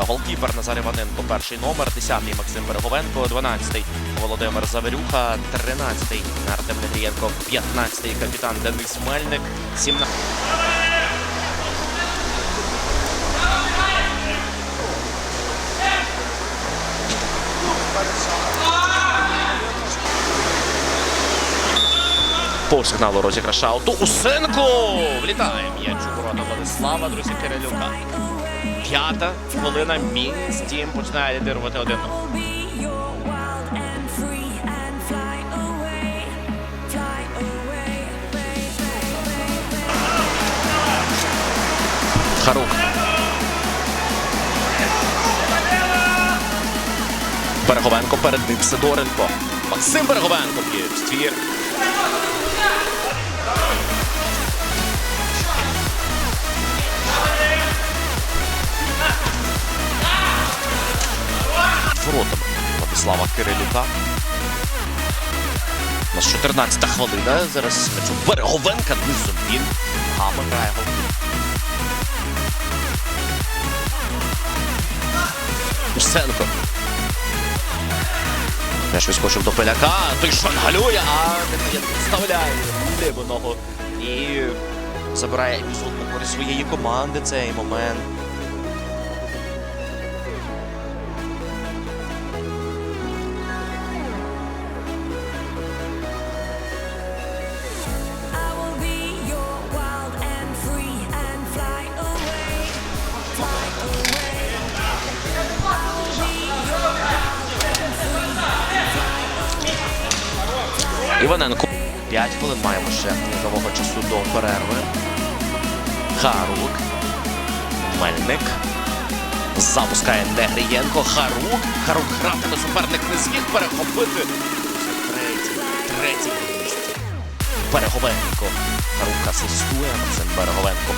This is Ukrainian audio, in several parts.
Голкіпер Назар Іваненко, перший номер, 10-й Максим Береговенко, 12-й Володимир Заверюха, 13-й Артем Негрієнко, 15-й капітан Денис Мельник, 17 По сигналу розіграш ауту. Усенко! Влітає м'яч у ворота Владислава, друзі Кирилюка. П'ята хвилина. Мінськ тім починає лідирувати один. Харук. Береговенко перед ним Сидоренко. Максим Береговенко б'є в ствір. Воротами Владислава Кирилюка. У нас 14 хвилина. Зараз у Береговенка низом він. Гама грає голкіпер. Усенко. М'яч відскочив до Пеляка, той шангалює, а не вставляє ліву ногу і забирає епізод на своєї команди цей момент. Іваненко. 5 хвилин маємо ще нового часу до перерви. Харук. Мельник. Запускає Негрієнко. Харук. Харук гратиме суперник не зміг перехопити. Це третій. Третій місці. Береговенко. Харук асистує. Максим Береговенко.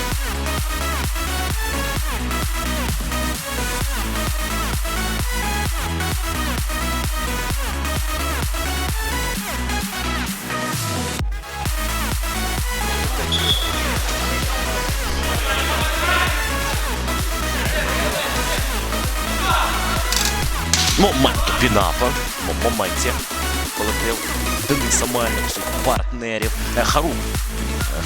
Пінапа. В моменті. Колектив Дениса Мельник, своїх партнерів. Е, Харук.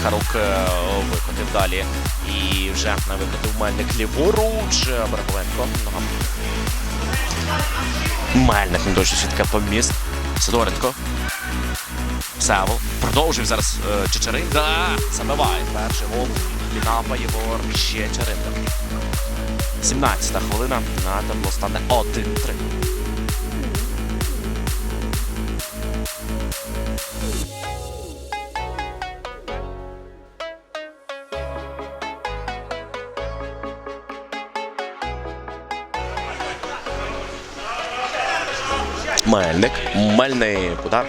Харук е, викотив далі. І вже не викотив Мельник ліворуч. Е, Береговенко. Мельник не дощі свідка поміст. Сидоренко. Севол. Продовжив зараз Чечерин. Да, забиває перший гол. Пінапа Єгор Чечеринка. 17 хвилина на табло стане 1-3. Мельник. Мельний удар.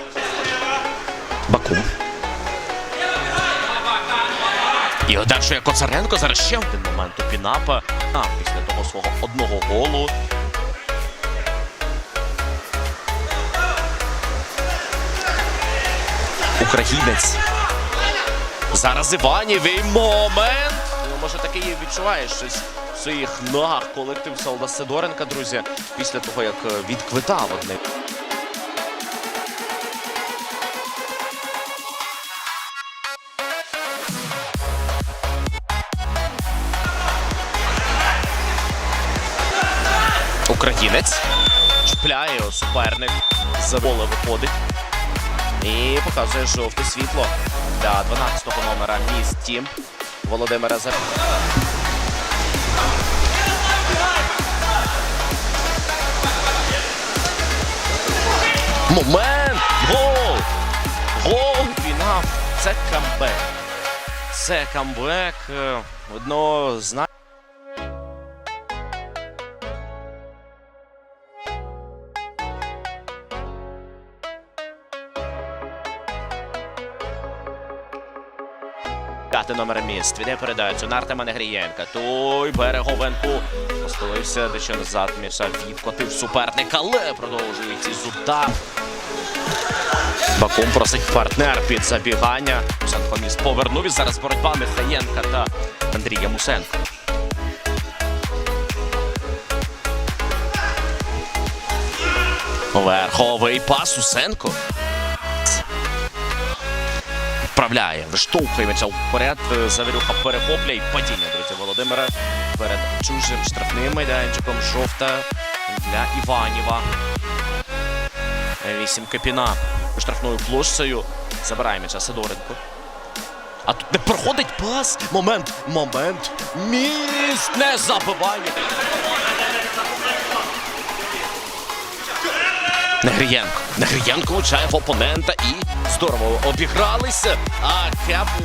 Бакум. І одержує Коцаренко. Зараз ще один момент у Пінапа. А, після того свого одного голу. Українець. Зараз Іванів і момент. Ну, може таки і відчуває щось в своїх ногах колектив Солда Сидоренка, друзі, після того, як е, відквитав одне. Українець чіпляє його суперник. За поле виходить. І показує жовте світло для 12-го номера міст Тім Володимира Зар. Момент! Гол! Гол! Фінал! Це камбек. Це камбек. е, Одного з шукати номер міст. Віддає передачу на Артема Негрієнка. Той береговенку поставився дещо назад. Міша відкотив суперника, але продовжує ці зута. Бакум просить партнер під забігання. Мусенко міст повернув і зараз боротьба Михаєнка та Андрія Мусенко. Верховий пас Усенко. Вправляє, виштовхує вперед. Завірюха перехопляє. Падіння, друзі, Володимира. Перед чужим штрафним майданчиком. Жовта для Іваніва. Вісім Капіна штрафною площею. Забирає м'яча Сидоренко. А тут не проходить пас. Момент, момент. Міст не забиває. Негрієнко. Негрієнко влучає в опонента і здорово обігралися. А Кепу